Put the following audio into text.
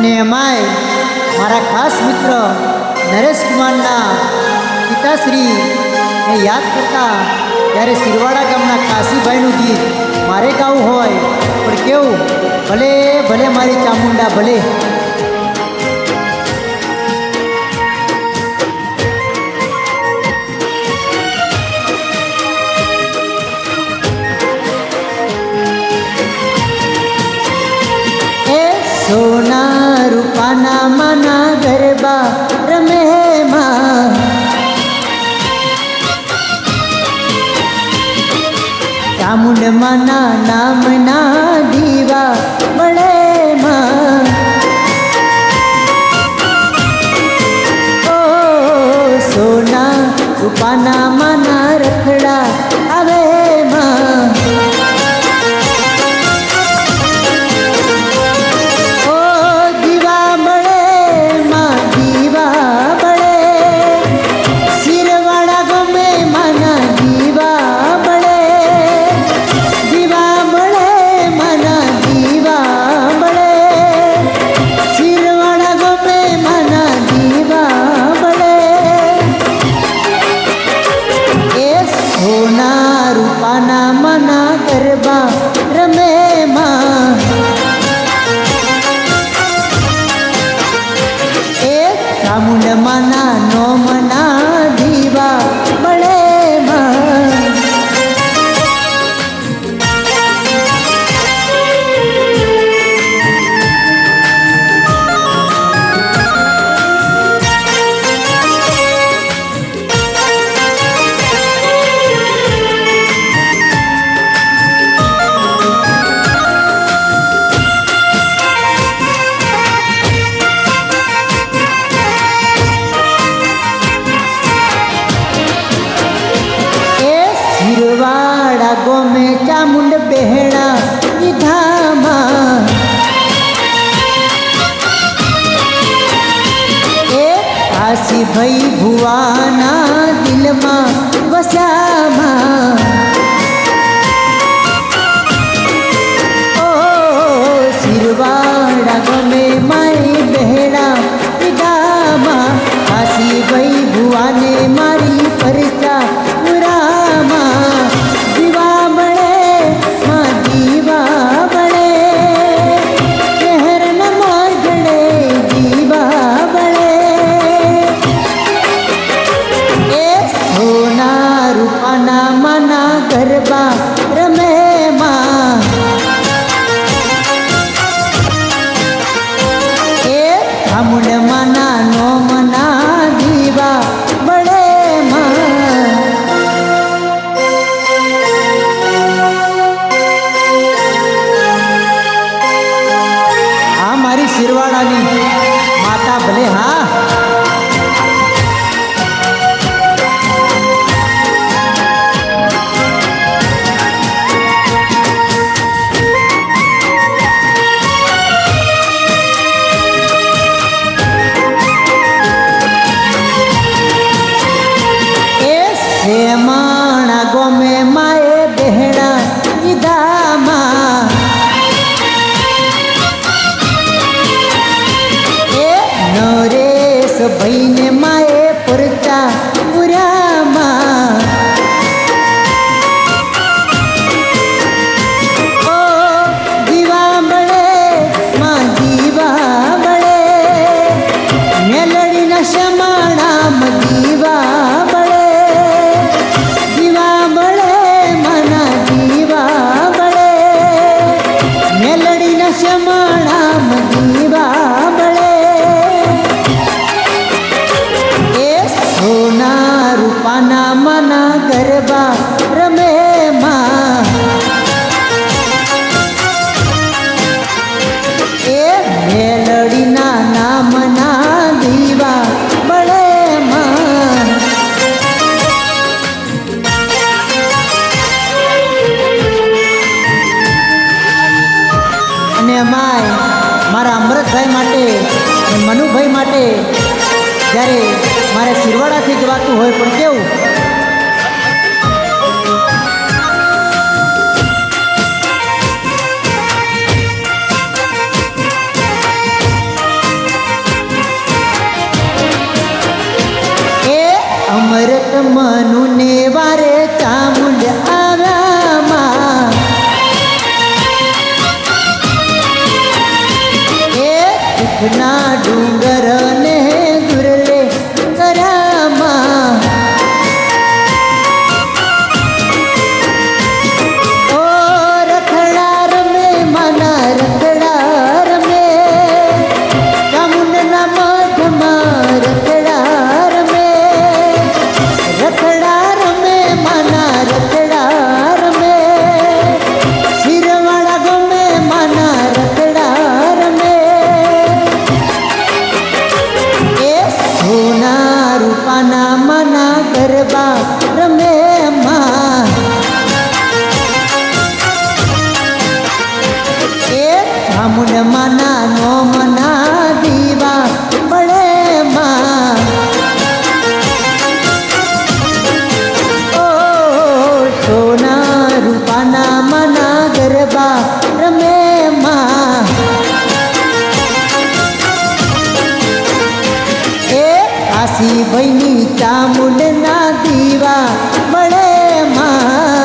અને એમાંય મારા ખાસ મિત્ર નરેશ કુમારના પિતાશ્રીને યાદ કરતા ત્યારે શિરવાડા ગામના કાશીભાઈનું ગીત મારે ગાવું હોય પણ કેવું, ભલે ભલે મારી ચામુંડા ભલે. રૂપાના માના ગરબા રમે માં. ચામુંડ માના નામના ચામુંડ મના નોમના દીવા શિરવાડા ગોમે ચામુંડ બહેણા ધામા એ કાશી ભાઈ ભુવાના દિલમાં વસામાં ઓ શિરવાડા ગમે મારી બહેણા ધામા કાશી ભાઈ ભુવાને મારી પરચા ધામુંડ માના શેમાણા ગમે માએ બહેણા ઈદામાં એ નરેશ ભાઈને માએ પરચા પુરામાં ઓ દીવા અને માય, મારા અમૃતભાઈ માટે અને મનુભાઈ માટે જ્યારે મારે શિરવાડાથી જવાતું હોય, પણ કેવું? એ અમૃત મનુ કાઠના ડુંગરને ગરબા રમે માં. એ બ્રાહ્મણ માન કાશી બની ચામુંડના દીવા મળે માં